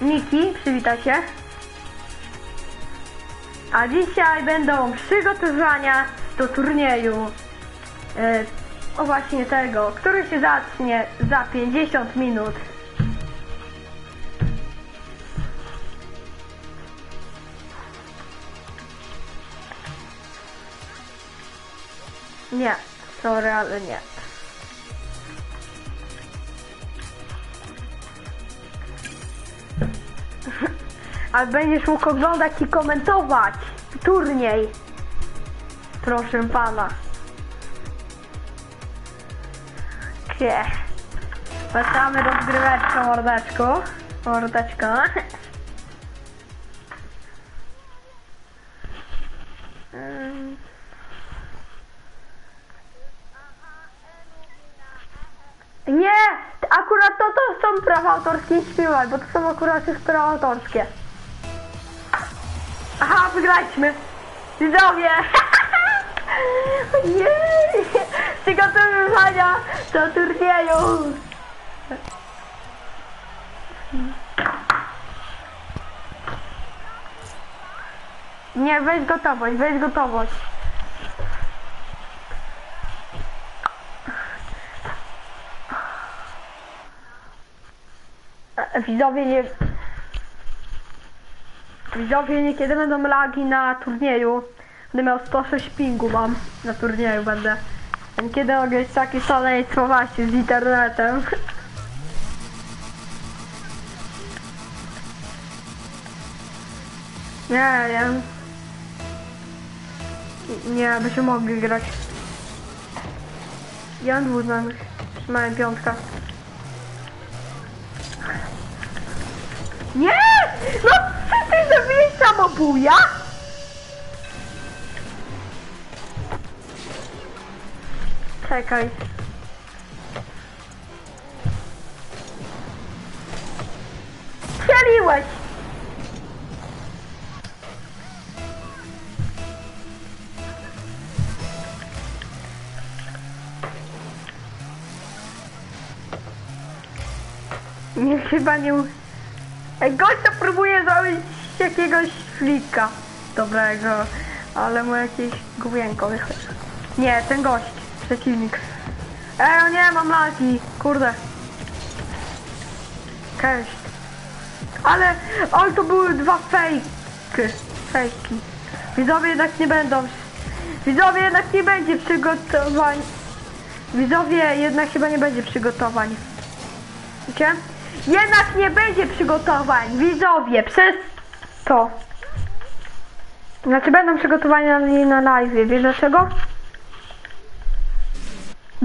Niki, przywitaj się. A dzisiaj będą przygotowania do turnieju. E, o właśnie tego, który się zacznie za 50 minut. Nie, sorry, ale nie. Ale będziesz mógł oglądać i komentować turniej. Proszę pana. Kie. Zaczynamy rozgryweczkę mordeczko. Ym. Nie! Akurat to, to są prawa autorskie śpiewaj, bo to są akurat już prawa autorskie. Aha, wygraliśmy! Widzowie! Jej! Przygotowywania do turnieju! Nie, weź gotowość, weź gotowość. Widzowie nie... Widzowie niekiedy będą lagi na turnieju. Będę miał 106 pingu mam na turnieju będę. Niekiedy mogę mieć takie szaleństwo właśnie z internetem. Nie wiem. Nie, byśmy mogli grać. Ja mam dwóch znajomych. Mają piątka. Nie! Zrobiłeś samobuja? Czekaj. Strzeliłeś! Nie, chyba nie... to próbuje zrobić jakiegoś flika dobrego, ale mu jakieś główienko wychodzi. Nie, ten gość, przeciwnik. Ej, o nie, mam lagi, kurde. Cześć. Ale, ale to były dwa fake. Fejki. Widzowie jednak nie będą. Widzowie jednak nie będzie przygotowań. Widzowie jednak chyba nie będzie przygotowań. Wiecie? Jednak nie będzie przygotowań, widzowie, przez to. Znaczy będą przygotowania na, live, wiesz dlaczego?